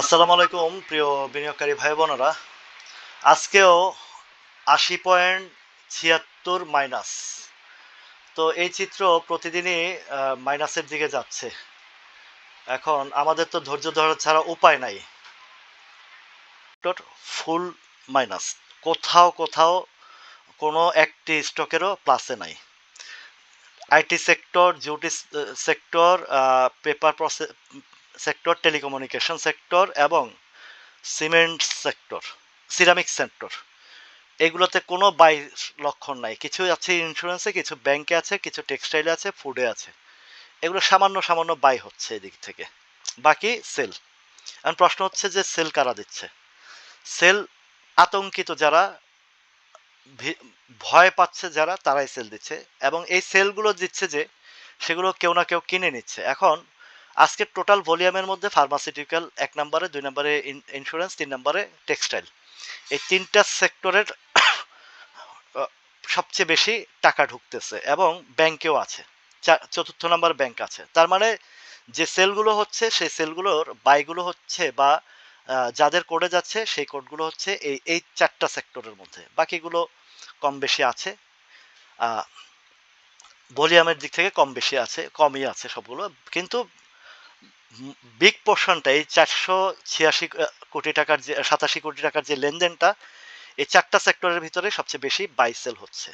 আসসালামু আলাইকুম, প্রিয় বিনিয়োগকারী ভাই বোনেরা। আজকেও আশি পয়েন্ট ছিয়াত্তর মাইনাস। তো এই চিত্র প্রতিদিনই মাইনাসের দিকে যাচ্ছে। এখন আমাদের তো ধৈর্য ধরা ছাড়া উপায় নাই। Full minus. কোথাও কোথাও কোনো একটি স্টকেরও প্লাসে নাই। IT sector jute sector paper sector, telecommunication sector এবং সিমেন্ট সেক্টর, সিরামিক সেক্টর। এগুলোতে কোনো বাই লক্ষণ নাই। কিছু আছে ইন্স্যুরেন্সে কিছু ব্যাংকে আছে, কিছু টেক্সটাইলে আছে ফুডে আছে। এগুলো সামান্য সামান্য বাই হচ্ছে এদিক থেকে। বাকি সেল এখন প্রশ্ন হচ্ছে যে সেল কারা দিচ্ছে? সেল আতঙ্কিত যারা ভয় পাচ্ছে যারা, তারাই সেল দিচ্ছে। এবং এই সেলগুলো দিচ্ছে যে, সেগুলো কেউ না কেউ কিনে নিচ্ছে। এখন আজকে টোটাল ভলিউমের মধ্যে ফার্মাসিউটিক্যাল এক নম্বরে, দুই নম্বরে ইন্স্যুরেন্স তিন নম্বরে টেক্সটাইল এই তিনটা সেক্টরের সবচেয়ে বেশি টাকা ঢুকতেছে এবং ব্যাংকেও আছে। চতুর্থ নম্বর ব্যাংক আছে। তার মানে যে সেলগুলো হচ্ছে, সেই সেলগুলোর বাইগুলো হচ্ছে বা যাদের কোডে যাচ্ছে, সেই কোডগুলো হচ্ছে এই এই চারটা সেক্টরের মধ্যে। বাকিগুলো কম বেশি আছে। ভলিউমের দিক থেকে কম বেশি আছে, কমই আছে সবগুলো। কিন্তু বিগ পোর্শনটা, এই চারশো ছিয়াশি কোটি টাকার যে, সাতাশি কোটি টাকার যে লেনদেনটা, এই চারটা সেক্টরের ভিতরে সবচেয়ে বেশি বাইসেল হচ্ছে।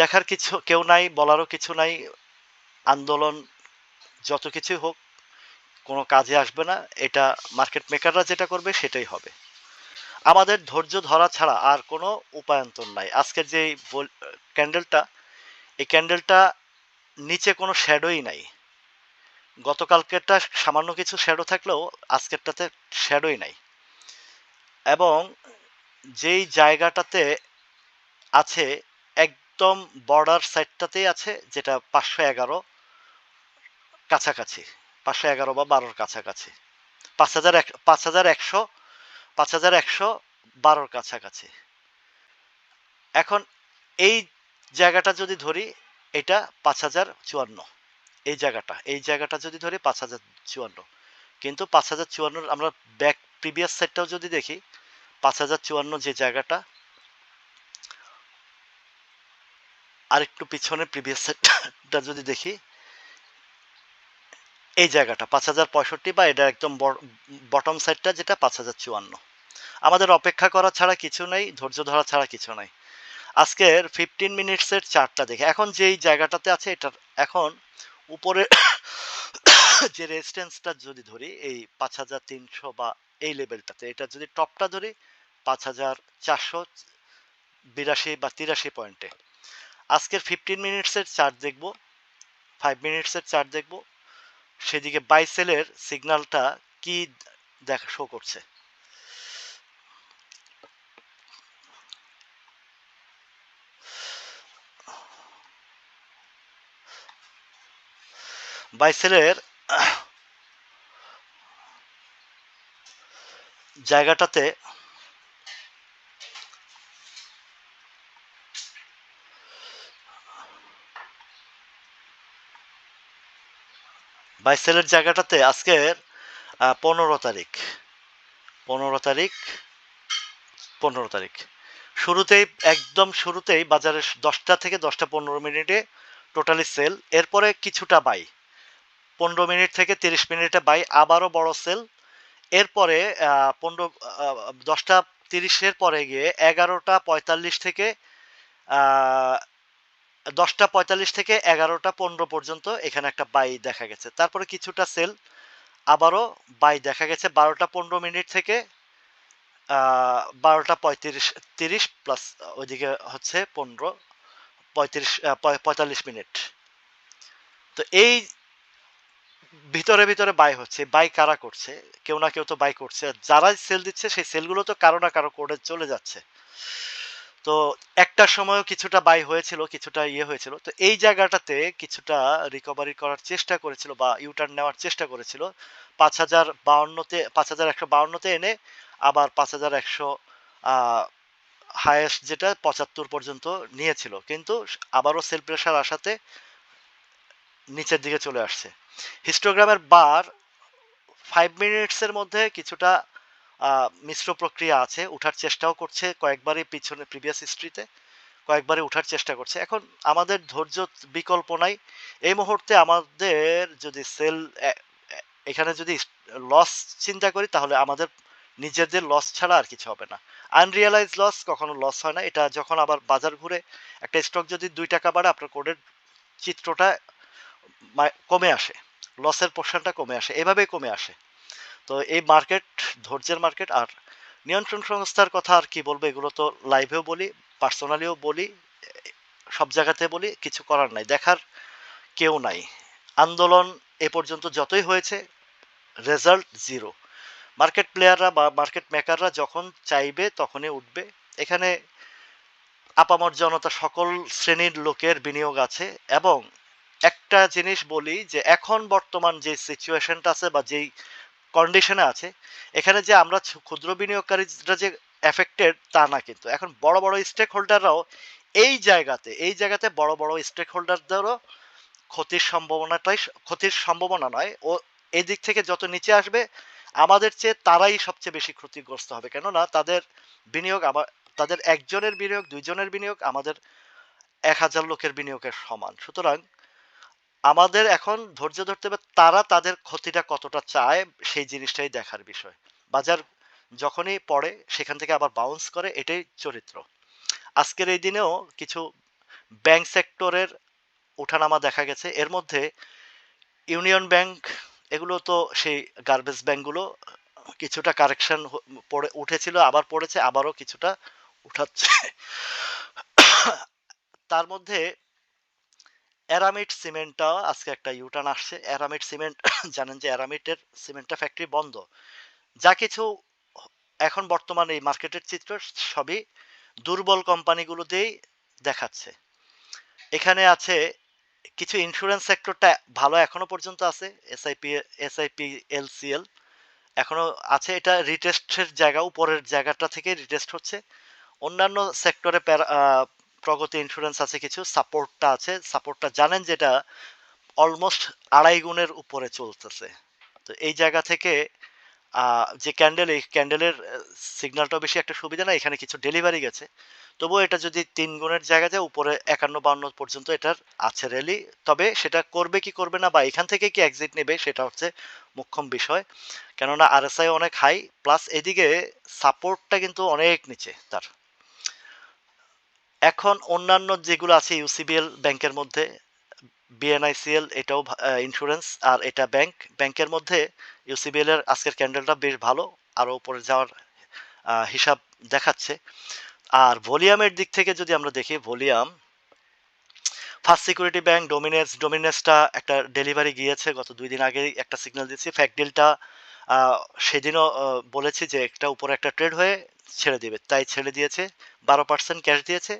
দেখার কিছু কেউ নাই, বলারও কিছু নাই, আন্দোলন যত কিছু হোক, কোনো কাজে আসবে না, এটা মার্কেট মেকাররা যেটা করবে সেটাই হবে। আমাদের ধৈর্য ধরা ছাড়া আর কোনো উপায়ন্তর নাই। আজকের যে ক্যান্ডেলটা এই ক্যান্ডেলটা নিচে কোনো শ্যাডোই নাই। গতকালকেরটা সামান্য কিছু শ্যাডো থাকলেও আজকেরটাতে শ্যাডোই নাই। এবং যেই জায়গাটাতে আছে, একদম বর্ডার সাইডটাতেই আছে, যেটা পাঁচশো এগারো কাছাকাছি, পাঁচশো এগারো বা বারোর কাছাকাছি। পাঁচ হাজার এক, পাঁচ হাজার একশো, পাঁচ হাজার একশো বারোর কাছাকাছি। এখন এই জায়গাটা যদি ধরি, এটা পাঁচ হাজার চুয়ান্ন। এই জায়গাটা এই জায়গাটা যদি ধরি পাঁচ হাজার চুয়ান্ন। কিন্তু পাঁচ হাজার চুয়ান্ন আমরা ব্যাক প্রিভিয়াস সাইডটাও যদি দেখি, পাঁচ হাজার চুয়ান্ন যে জায়গাটা আর একটু পিছনে প্রিভিয়াস সাইডটা যদি দেখি, এই জায়গাটা পাঁচ হাজার পঁয়ষট্টি বা এটা একদম বটম সাইডটা যেটা পাঁচ হাজার চুয়ান্ন। আমাদের অপেক্ষা করা ছাড়া কিছু নেই, ধৈর্য ধরা ছাড়া কিছু নেই। আজকের ফিফটিন মিনিটসের চার্টটা দেখে, এখন যেই জায়গাটাতে আছে এটা এখন উপরে যে রেজিস্ট্যান্সটা যদি ধরি, এই পাঁচ হাজার তিনশো বা এই লেভেলটাতে এটা যদি টপটা ধরি, পাঁচ হাজার চারশো বিরাশি বা তিরাশি পয়েন্টে আজকের ফিফটিন মিনিটসের চার্ট দেখব ফাইভ মিনিটসের চার্ট দেখব, সেদিকে বাইসেলের সিগন্যালটা কি দেখা শো করছে? বাইসেলের জায়গাটাতে বাইসেলের জায়গাটাতে আজকের পনেরো তারিখ। পনেরো তারিখ পনেরো তারিখ। শুরুতেই, একদম শুরুতেই বাজারের দশটা থেকে দশটা পনেরো মিনিটে টোটালি সেল। এরপরে কিছুটা বাই পনেরো মিনিট থেকে তিরিশ মিনিটে বাই আবারও বড় সেল। এরপরে পনেরো দশটা তিরিশের পরে গিয়ে এগারোটা পঁয়তাল্লিশ থেকে দশটা পঁয়তাল্লিশ থেকে এগারোটা পনেরো পর্যন্ত এখানে একটা বাই দেখা গেছে। তারপরে কিছুটা সেল আবারও বাই দেখা গেছে বারোটা পনেরো মিনিট থেকে বারোটা পঁয়ত্রিশ, তিরিশ প্লাস ওইদিকে হচ্ছে পনেরো, পঁয়ত্রিশ পঁয়তাল্লিশ মিনিট। তো এই ভিতরে ভিতরে বাই হচ্ছে বাই কারা করছে, কেউ না কেউ তো বাই করছে যারা সেল দিচ্ছে, সেই সেলগুলো তো কারও না কারও কোডে চলে যাচ্ছে। তো একটা সময়ও কিছুটা বাই হয়েছিল, কিছুটা ইয়ে হয়েছিল, তো এই জায়গাটাতে কিছুটা রিকভারি করার চেষ্টা করেছিল বা ইউটার্ন নেওয়ার চেষ্টা করেছিল। পাঁচ হাজার বাউন্নতে, পাঁচ হাজার একশো বাউন্নতে এনে আবার পাঁচ হাজার একশো হায়েস্ট যেটা পঁচাত্তর পর্যন্ত নিয়েছিল। কিন্তু আবারও সেল প্রেশার আসাতে নিচের দিকে চলে আসছে। হিস্টোগ্রামের বার ফাইভ মিনিটসের মধ্যে কিছুটা মিশ্র প্রক্রিয়া আছে, উঠার চেষ্টাও করছে, কয়েকবারই পিছনে প্রিভিয়াস হিস্ট্রিতে কয়েকবারই উঠার চেষ্টা করছে। এখন আমাদের ধৈর্য বিকল্প নাই। এই মুহূর্তে আমাদের যদি সেল এখানে যদি লস চিন্তা করি, তাহলে আমাদের নিজেদের লস ছাড়া আর কিছু হবে না। আনরিয়ালাইজ লস কখনো লস হয় না। এটা যখন আবার বাজার ঘুরে একটা স্টক যদি দুই টাকা বাড়ে, আপনার কোডের চিত্রটা কমে আসে। লসের পোর্শনটা কমে আসে, এভাবেই কমে আসে। তো এই মার্কেট ধৈর্যের মার্কেট আর নিয়ন্ত্রণ সংস্থার কথা আর কি বলব, এগুলো তো লাইভেও বলি পার্সোনালিও বলি, সব জায়গাতে বলি, কিছু করার নাই। দেখার কেউ নাই। আন্দোলন এ পর্যন্ত যতই হয়েছে রেজাল্ট জিরো মার্কেট প্লেয়াররা বা মার্কেট মেকাররা যখন চাইবে, তখনই উঠবে। এখানে আপামর জনতা সকল শ্রেণির লোকের বিনিয়োগ আছে এবং একটা জিনিস বলি যে এখন বর্তমান যে সিচুয়েশনটা আছে বা যেই কন্ডিশনে আছে, এখানে যে আমরা ক্ষুদ্র বিনিয়োগকারীরা যে এফেক্টেড তা না কিন্তু। এখন বড় বড় স্টেক হোল্ডাররাও এই জায়গাতে এই জায়গাতে বড় বড় স্টেক হোল্ডারদেরও ক্ষতির সম্ভাবনাটাই ক্ষতির সম্ভাবনা নয়। ও এই দিক থেকে যত নিচে আসবে, আমাদের চেয়ে তারাই সবচেয়ে বেশি ক্ষতিগ্রস্ত হবে। কেননা তাদের বিনিয়োগ আমার তাদের একজনের বিনিয়োগ, দুইজনের বিনিয়োগ আমাদের এক হাজার লোকের বিনিয়োগের সমান। সুতরাং আমাদের এখন ধৈর্য ধরতে হবে, তারা তাদের ক্ষতিটা কতটা চায় সেই জিনিসটাই দেখার বিষয়। বাজার যখনই পড়ে, সেখান থেকে আবার বাউন্স করে, এটাই চরিত্র। আজকের এই দিনেও কিছু ব্যাংক সেক্টরের ওঠানামা দেখা গেছে। এর মধ্যে ইউনিয়ন ব্যাংক এগুলো তো সেই গার্বেজ ব্যাংকগুলো কিছুটা কারেকশন পড়ে, উঠেছিল, আবার পড়েছে, আবারও কিছুটা উঠাচ্ছে। তার মধ্যে অ্যারামিড সিমেন্টটা, আজকে একটা ইউটার্ন আসছে। অ্যারামিড সিমেন্ট, জানেন যে অ্যারামিডের সিমেন্টটা ফ্যাক্টরি বন্ধ। যা কিছু এখন বর্তমানে এই মার্কেটের চিত্র, সবই দুর্বল কোম্পানিগুলোতেই দেখাচ্ছে। এখানে আছে কিছু ইন্স্যুরেন্স সেক্টরটা ভালো এখনও পর্যন্ত আছে এসআইপি এসআইপি এলসিএল এখনও আছে, এটা রিটেস্টের জায়গা, উপরের জায়গাটা থেকে রিটেস্ট হচ্ছে। অন্যান্য সেক্টরে প্রগতি ইন্স্যুরেন্স আছে কিছু সাপোর্টটা আছে সাপোর্টটা জানেন যেটা অলমোস্ট আড়াই গুণের উপরে চলতেছে। তো এই জায়গা থেকে যে ক্যান্ডেল এই ক্যান্ডেলের সিগন্যালটাও বেশি একটা সুবিধা না এখানে কিছু ডেলিভারি গেছে। তবুও এটা যদি তিন গুণের জায়গা যায়, উপরে একান্ন বান্ন পর্যন্ত এটার আছে র্যালি তবে সেটা করবে কি করবে না বা এখান থেকে কি এক্সিট নেবে, সেটা হচ্ছে মুখ্যম বিষয়। কেননা আরএসআই অনেক হাই প্লাস এদিকে সাপোর্টটা কিন্তু অনেক নিচে তার। এখন অন্যান্য যেগুলো আছে ইউসিবিএল ব্যাংকের মধ্যে, বিএনআইসিএল, এটাও ইন্স্যুরেন্স আর এটা ব্যাংক ব্যাংকের মধ্যে ইউসিবিএল এর আজকের ক্যান্ডেলটা বেশ ভালো আরও উপরে যাওয়ার হিসাব দেখাচ্ছে। আর ভলিউমের দিক থেকে যদি আমরা দেখি volume first security bank dominance ডোমিনেন্সটা একটা ডেলিভারি গিয়েছে। গত দুই দিন আগে একটা সিগন্যাল দিচ্ছি ফ্যাকডিলটা সেদিনও বলেছি যে একটা উপরে একটা ট্রেড হয়ে ছেড়ে দিবে। তাই ছেড়ে দিয়েছে, বারো পার্সেন্ট ক্যাশ দিয়েছে।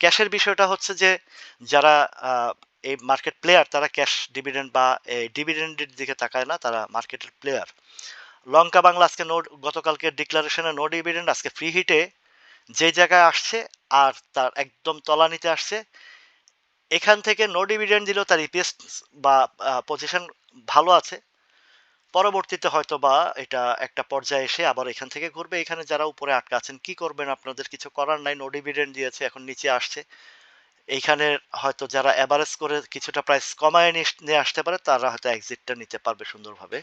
ক্যাশের বিষয়টা হচ্ছে যে, যারা এই মার্কেট প্লেয়ার তারা ক্যাশ ডিভিডেন্ড বা এই ডিভিডেন্ডের দিকে তাকায় না, তারা মার্কেটের প্লেয়ার লঙ্কা বাংলা আজকে নো গতকালকে ডিক্লারেশনে নো ডিভিডেন্ড আজকে ফ্রি হিটে যে জায়গায় আসছে আর তার একদম তলানিতে আসছে, এখান থেকে নো ডিভিডেন্ড দিলেও তার ইপিএস বা পজিশন ভালো আছে। পরবর্তীতে হয়তো বা এটা একটা পর্যায়ে এসে আবার এখান থেকে ঘুরবে। এখানে যারা উপরে আটকা আছেন, কি করবেন? আপনাদের কিছু করার নাই নো ডিভিডেন্ড দিয়েছে, এখন নিচে আসছে। এইখানে হয়তো যারা অ্যাভারেজ করে কিছুটা প্রাইস কমায় নিয়ে আসতে পারে, তারা হয়তো এক্সিটটা নিতে পারবে সুন্দরভাবে।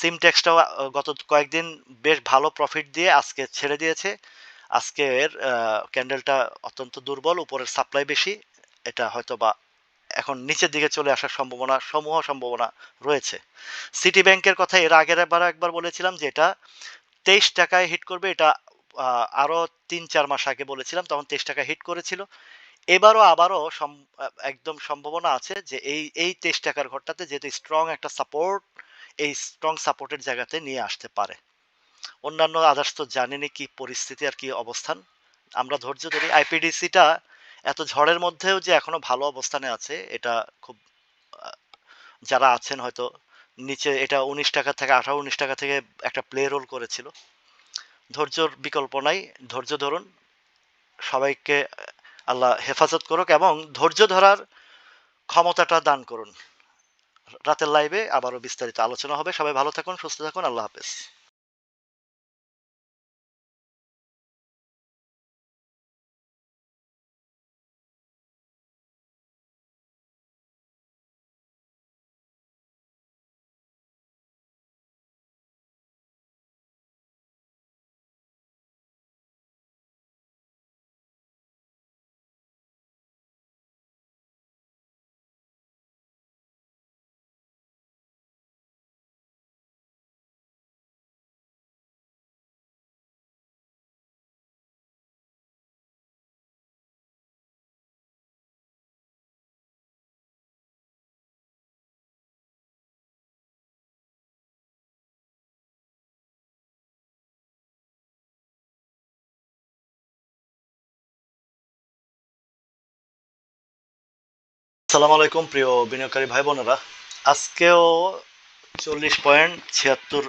সিমটেক্সটাও গত কয়েকদিন বেশ ভালো প্রফিট দিয়ে আজকে ছেড়ে দিয়েছে। আজকের ক্যান্ডেলটা অত্যন্ত দুর্বল, উপরের সাপ্লাই বেশি। এটা হয়তো বা এখন নিচের দিকে চলে আসার সম্ভাবনা সমূহ সম্ভাবনা রয়েছে। সিটি ব্যাংকের কথা এর আগের একবার একবার বলেছিলাম যে এটা তেইশ টাকায় হিট করবে এটা আহ, আরও তিন চার মাস আগে বলেছিলাম তখন তেইশ টাকা হিট করেছিল। এবারও আবারও একদম সম্ভাবনা আছে যে এই এই তেইশ টাকার ঘরটাতে যেহেতু স্ট্রং একটা সাপোর্ট এই স্ট্রং সাপোর্টের জায়গাতে নিয়ে আসতে পারে। অন্যান্য আদার্স তো জানেনি কি পরিস্থিতি আর কি অবস্থান। আমরা ধৈর্য ধরি আইপিডিসিটা এত ঝড়ের মধ্যেও যে এখনও ভালো অবস্থানে আছে, এটা খুব যারা আছেন হয়তো নিচে এটা উনিশ টাকা থেকে, আঠারো, উনিশ টাকা থেকে একটা প্লে রোল করেছিল। ধৈর্যর বিকল্প নাই, ধৈর্য ধরুন, সবাইকে, আল্লাহ হেফাজত করুক এবং ধৈর্য ধরার ক্ষমতাটা দান করুন। রাতের লাইভে আবারও বিস্তারিত আলোচনা হবে। সবাই ভালো থাকুন, সুস্থ থাকুন, আল্লাহ হাফেজ। আসসালামু আলাইকুম প্রিয় বিনিয়োগকারী ভাই বোনেরা আজকেও চল্লিশ পয়েন্ট ছিয়াত্তর